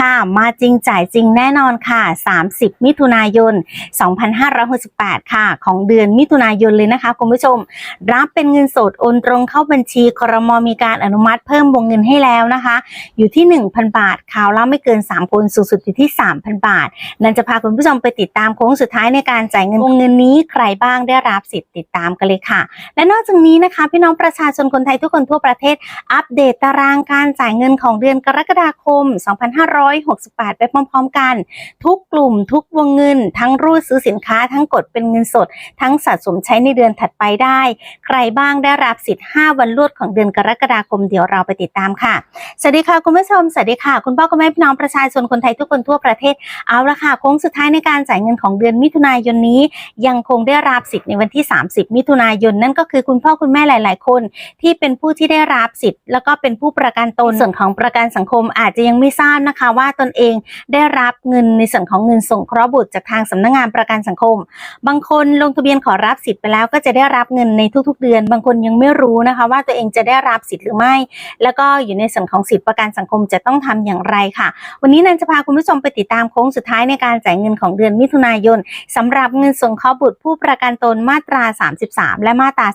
ค่ะ มาจริงจ่ายจริงแน่นอนค่ะ 30 มิถุนายน 2568 ค่ะ ของเดือนมิถุนายนเลยนะคะคุณผู้ชม รับเป็นเงินสดโอนตรงเข้าบัญชีครมมีการอนุมัติเพิ่มวงเงินให้แล้วนะคะ อยู่ที่ 1,000 บาทคราวละไม่เกิน 3 คนสูงสุดอยู่ที่ 3,000 บาท นันจะพาคุณผู้ชมไปติดตามโค้งสุดท้ายในการจ่ายเงินวงเงินนี้ใครบ้างได้รับสิทธิ์ติดตามกันเลยค่ะ และนอกจากนี้นะคะ พี่น้องประชาชนคนไทยทุกคนทั่วประเทศ อัปเดตตารางการจ่ายเงินของเดือนกรกฎาคม2568 ไปพร้อมๆกัน ทุกกลุ่มทุกวงเงิน ทั้งรูดซื้อสินค้าทั้งกดเป็นเงินสด ทั้งสะสมใช้ในเดือนถัดไปได้ ใครบ้างได้รับสิทธิ์ 5 วันรวดของเดือนกรกฎาคมเดี๋ยวเราไปติดตามค่ะ สวัสดีค่ะคุณผู้ชม สวัสดีค่ะ คุณพ่อคุณแม่พี่น้องประชาชนคนไทยทุกคนทั่วประเทศ เอาละค่ะโค้งสุดท้ายในการจ่ายเงินของเดือนมิถุนายนนี้ ยังคงได้รับสิทธิ์ในวันที่ 30 มิถุนายนนั่นก็คือคุณพ่อคุณแม่หลาย ๆ คนที่เป็นผู้ที่ได้รับสิทธิ์ แล้วก็เป็นผู้ประกันตนส่วนของประกันสังคมอาจจะยังไม่ทราบนะคะว่าว่าตนเองได้รับเงินในส่วนของเงินส่งเคราะห์บุตรจากทางสำนักงานประกันสังคม บางคนลงทะเบียนขอรับสิทธิ์ไปแล้วก็จะได้รับเงินในทุก ๆ เดือน บางคนยังไม่รู้นะคะว่าตัวเองจะได้รับสิทธิ์หรือไม่ แล้วก็อยู่ในส่วนของสิทธิประกันสังคมจะต้องทำอย่างไรค่ะ วันนี้นันจะพาคุณผู้ชมไปติดตามโค้งสุดท้ายในการจ่ายเงินของเดือนมิถุนายนสำหรับเงินส่งเคราะห์บุตรผู้ประกันตนมาตรา 33 และมาตรา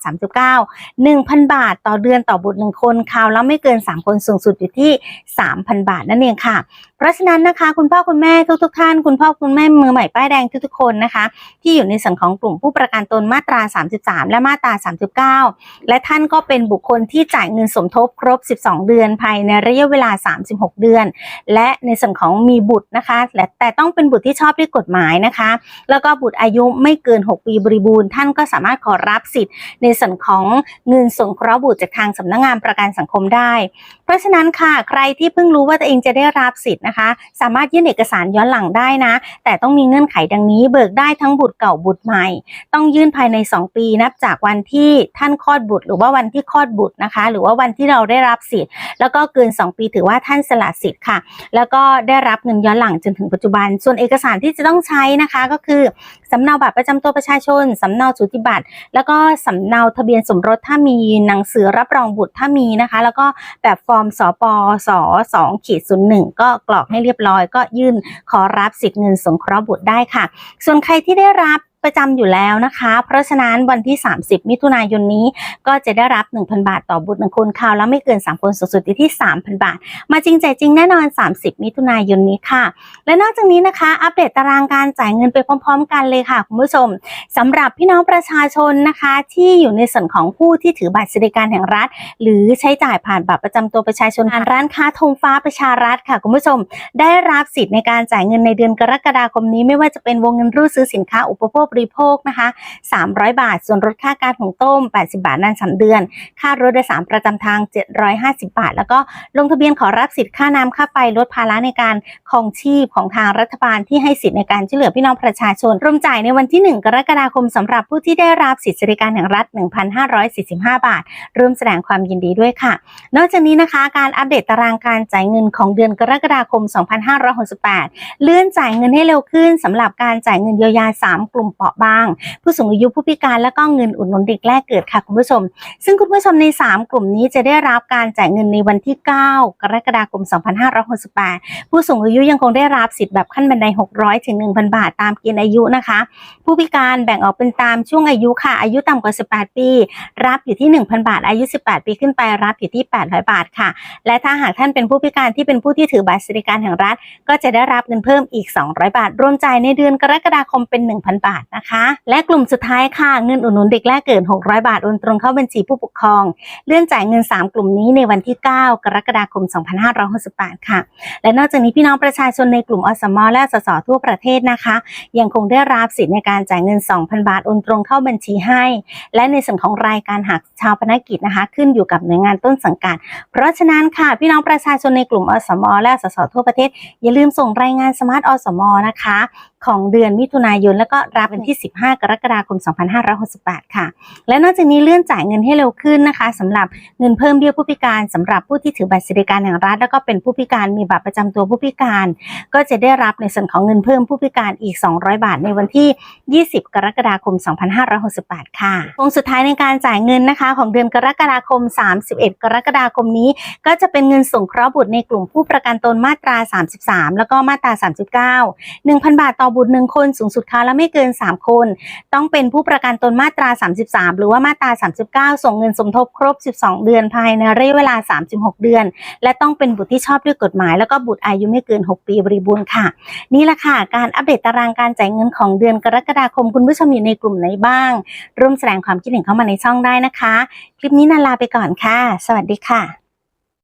39 1,000 บาท ต่อเดือนต่อบุตรหนึ่งคนคราวและไม่เกิน 3 คนสูงสุดอยู่ที่ 3,000 บาทนั่นเองค่ะ ราะฉะนั้นนะคะ คุณพ่อคุณแม่ทุกๆท่าน คุณพ่อคุณแม่มือใหม่ป้ายแดงทุกๆคนนะคะ ที่อยู่ในส่วนของกลุ่มผู้ประกันตนมาตรา 33 และมาตรา 39 และท่านก็เป็นบุคคลที่จ่ายเงินสมทบครบ 12 เดือนภายในระยะเวลา 36 เดือน และในส่วนของมีบุตรนะคะและแต่ต้องเป็นบุตรที่ชอบด้วยกฎหมายนะคะ แล้วก็บุตรอายุไม่เกิน 6 ปีบริบูรณ์ ท่านก็สามารถขอรับสิทธิ์ ในส่วนของเงินสงเคราะห์บุตรจากทางสำนักงานประกันสังคมได้เพราะฉะนั้นค่ะใครที่เพิ่งรู้ว่าตัวเองจะได้รับสิทธิ์นะคะ สามารถยื่นเอกสารย้อนหลังได้นะ แต่ต้องมีเงื่อนไขดังนี้ เบิกได้ทั้งบุตรเก่าบุตรใหม่ ต้องยื่นภายใน 2 ปีนับจากวันที่ท่านคลอดบุตร หรือว่าวันที่คลอดบุตรนะคะ หรือว่าวันที่เราได้รับสิทธิ์ แล้วก็เกิน 2 ปีถือว่าท่านสละสิทธิ์ค่ะ แล้วก็ได้รับเงินย้อนหลังจนถึงปัจจุบัน ส่วนเอกสารที่จะต้องใช้นะคะก็คือสำเนาบัตรประจำตัวประชาชนสำเนาสูติบัตร แล้วก็สำเนาทะเบียนสมรสถ้ามีหนังสือรับรองบุตรถ้ามีนะคะ แล้วก็แบบฟอร์มสปสสองขีดศูนย์หนึ่งก็กรอกให้เรียบร้อย ก็ยื่นขอรับสิทธิ์เงินสงเคราะห์บุตรได้ค่ะ ส่วนใครที่ได้รับ ประจำอยู่แล้วนะคะ เพราะฉะนั้นวันที่ 30 มิถุนายนนี้ก็จะได้รับ 1,000 บาทต่อบุตรหนึ่งคนคราวแล้วไม่เกิน 3 คนสูงสุดอยู่ที่ 3,000 บาท มาจริงใจจริงแน่นอน 30 มิถุนายนนี้ค่ะ และนอกจากนี้นะคะ อัปเดตตารางการจ่ายเงินไปพร้อม ๆ กันเลยค่ะคุณผู้ชมสำหรับพี่น้องประชาชนนะคะ ที่อยู่ในส่วนของผู้ที่ถือบัตรสวัสดิการแห่งรัฐ หรือใช้จ่ายผ่านบัตรประจำตัวประชาชนผ่านร้านค้าธงฟ้าประชารัฐค่ะคุณผู้ชม ได้รับสิทธิ์ในการจ่ายเงินในเดือนกรกฎาคมนี้ ไม่ว่าจะเป็นวงเงินรูดซื้อสินค้าอุปโภคริโภคนะคะ 300 บาท ส่วนลดค่าการหุงต้ม 80 บาทนาน 3 เดือน ค่ารถโดยสารประจำทาง 750 บาท แล้วก็ลงทะเบียนขอรับสิทธิ์ค่าน้ำค่าไฟลดภาระในการครองชีพของทางรัฐบาลที่ให้สิทธิ์ในการช่วยเหลือพี่น้องประชาชนรวมจ่ายในวันที่ 1 กรกฎาคมสำหรับผู้ที่ได้รับสิทธิสวัสดิการแห่งรัฐ 1,545 บาทร่วมแสดงความยินดีด้วยค่ะ นอกจากนี้นะคะ การอัปเดตตารางการจ่ายเงินของเดือนกรกฎาคม 2568 เลื่อนจ่ายเงินให้เร็วขึ้นสำหรับการจ่ายเงินเยียวยา 3 กลุ่มเปาะบาง ผู้สูงอายุผู้พิการและก็เงินอุดหนุนเด็กแรกเกิดค่ะคุณผู้ชม ซึ่งคุณผู้ชมใน 3 กลุ่มนี้จะได้รับการจ่ายเงินในวันที่ 9 กรกฎาคม 2568 ผู้สูงอายุยังคงได้รับสิทธิ์แบบขั้นบันได 600 ถึง 1,000 บาทตามเกณฑ์อายุนะคะ ผู้พิการแบ่งออกเป็นตามช่วงอายุค่ะ อายุต่ำกว่า 18 ปี รับอยู่ที่ 1,000 บาท อายุ 18 ปีขึ้นไปรับอยู่ที่ 800 บาทค่ะ และถ้าหากท่านเป็นผู้พิการที่เป็นผู้ที่ถือบัตรสวัสดิการแห่งรัฐ ก็จะได้รับเงินเพิ่มอีก 200 บาท รวมจ่ายในเดือนกรกฎาคมเป็น 1,000 บาทนะคะ และกลุ่มสุดท้ายค่ะเงินอุดหนุนเด็กแรกเกิด 600 บาทโอนตรงเข้าบัญชีผู้ปกครอง เลื่อนจ่ายเงิน 3 กลุ่มนี้ในวันที่ 9 กรกฎาคม 2568 ค่ะ และนอกจากนี้พี่น้องประชาชนในกลุ่มอสมและสสทั่วประเทศนะคะ ยังคงได้รับสิทธิ์ในการจ่ายเงิน 2,000 บาทโอนตรงเข้าบัญชีให้ และในส่วนของรายการหักชาวพนักกิจนะคะ ขึ้นอยู่กับหน่วยงานต้นสังกัด เพราะฉะนั้นค่ะพี่น้องประชาชนในกลุ่มอสมและสสทั่วประเทศ อย่าลืมส่งรายงานสมาร์ทอสมนะคะ ของเดือนมิถุนายนแล้วก็รับเป็นที่ 15 กรกฎาคม 2568 ค่ะ และนอกจากนี้เลื่อนจ่ายเงินให้เร็วขึ้นนะคะสำหรับเงินเพิ่มเบี้ยผู้พิการสำหรับผู้ที่ถือบัตรสวัสดิการแห่งรัฐ แล้วก็เป็นผู้พิการมีบัตรประจำตัวผู้พิการ ก็จะได้รับในส่วนของเงินเพิ่มผู้พิการอีก 200 บาทในวันที่ 20 กรกฎาคม 2568 ค่ะวงสุดท้ายในการจ่ายเงินนะคะของเดือนกรกฎาคม 31 กรกฎาคมนี้ ก็จะเป็นเงินส่งเคราะห์บุตรในกลุ่มผู้ประกันตนมาตรา 33 แล้วก็มาตรา 39 1,000 บาทต่อบุตร1คนสูงสุดครั้งละไม่เกิน3 คน ต้องเป็นผู้ประกันตนมาตรา 33 หรือว่ามาตรา 39 ส่งเงินสมทบครบ 12 เดือนภายในระยะเวลา 36 เดือน และต้องเป็นบุตรที่ชอบด้วยกฎหมาย แล้วก็บุตรอายุไม่เกิน 6 ปีบริบูรณ์ค่ะ นี่แหละค่ะ การอัปเดตตารางการจ่ายเงินของเดือนกรกฎาคมคุณผู้ชมอยู่ในกลุ่มไหนบ้าง ร่วมแสดงความคิดเห็นเข้ามาในช่องได้นะคะ คลิปนี้นาลาไปก่อนค่ะ สวัสดีค่ะ